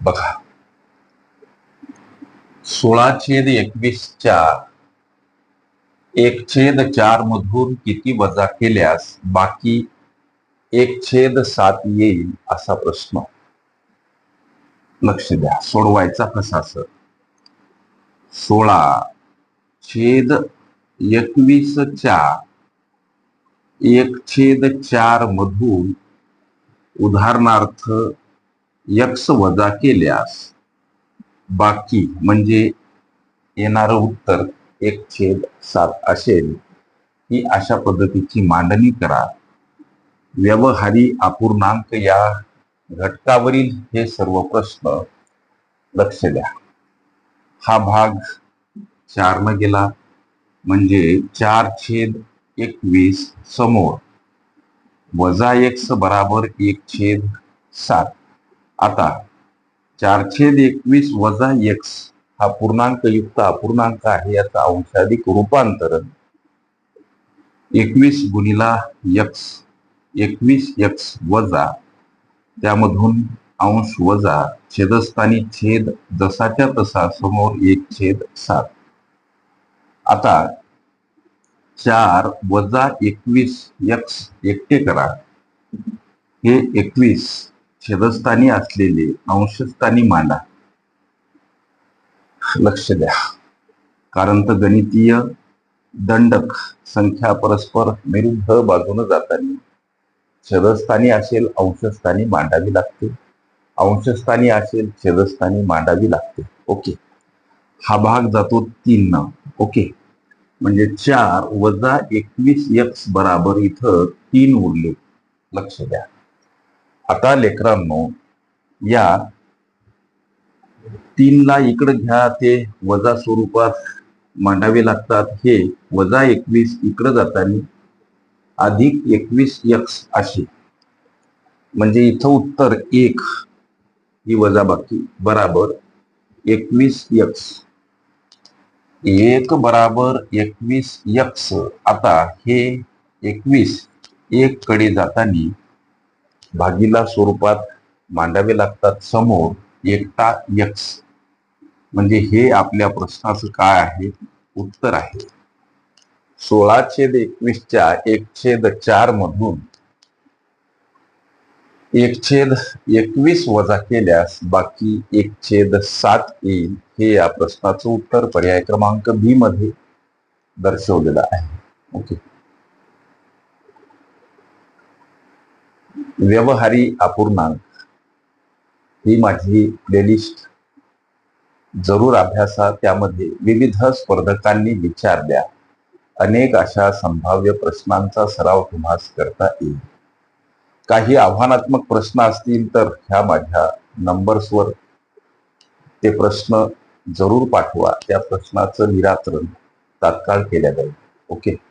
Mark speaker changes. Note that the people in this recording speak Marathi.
Speaker 1: बघा. सोळा छेद एकवीसच्या एक छेद चार मधून किती वजा केल्यास बाकी एक छेद सात येईल असा प्रश्न. लक्ष द्या सोडवायचा कसा सर? सोळा छेद एकवीसच्या एक छेद चार मधून उदाहरणार्थ यक्स वजा केल्यास बाकी म्हणजे येणारं उत्तर एक छेद सात असेल. ही अशा पद्धतीची मांडणी करा. व्यवहारी अपूर्णांक या घटकावरील हे सर्व प्रश्न लक्ष द्या. हा भाग चारनं गेला म्हणजे चार छेद एकवीस समोर. वजा एक्स बराबर एक छेद सात. आता चार छेद एकवीस वजा एक्स हा पूर्णांक युक्त अपूर्णांक आहे याचा अंशाधिक रूपांतरण. एकवीस गुणिला यक्स एकवीस यक्स वजा त्यामधून अंश वजा छेदस्थानी छेद जसाच्या तसा समोर एक छेद सात. आता चार वजा एकवीस यक्स एकटे करा. हे एकवीस छेदस्थानी असलेले अंशस्थानी मांडा. लक्ष द्या. कारण तर गणितीय दंडक संख्या परस्पर विरुद्ध बाजून जाताना छेदस्थानी असेल अंशस्थानी मांडावी लागते. अंशस्थानी असेल छेदस्थानी मांडावी लागते. ओके. हा भाग जातो तीन न. ओके. म्हणजे चार वजा एकवीस एक्स बराबर इथं तीन उरले. लक्ष द्या. आता लेकरांनो या तीनला इकडे घ्या ते वजा स्वरूपात मांडावे लागतात. हे वजा एकवीस इकडे जाताना अधिक एकवीस एक्स असे. म्हणजे इथं उत्तर एक ही वजाबाकी बराबर एकवीस एक्स एक बराबर एकवीस यक्स. आता हे एकवीस एक कडे जाताना भागीला स्वरूपात मांडावे लागतात. समोर एकटा यक्स म्हणजे हे आपल्या प्रश्नाचं काय आहे? उत्तर आहे. सोळा छेद एकवीसच्या एक छेद चार मधून एक छेद एकवीस वजा केल्यास बाकी एक छेद सात येईल. हे या प्रश्नाचं उत्तर पर्याय क्रमांक बी मध्ये दर्शवलेलं आहे. ओके. व्यवहारी अपूर्णांक ही माझी प्लेलिस्ट जरूर अभ्यासा त्यामध्ये विविध स्पर्धकांनी विचार द्या. अनेक अशा संभाव्य प्रश्नांचा सराव तुम्हास करता येईल. काही आव्हानात्मक प्रश्न असतील तर ह्या माझ्या नंबर्सवर. ते प्रश्न जरूर पाठवा. त्या प्रश्नाचं निराकरण तात्काळ केल्या जाईल. ओके?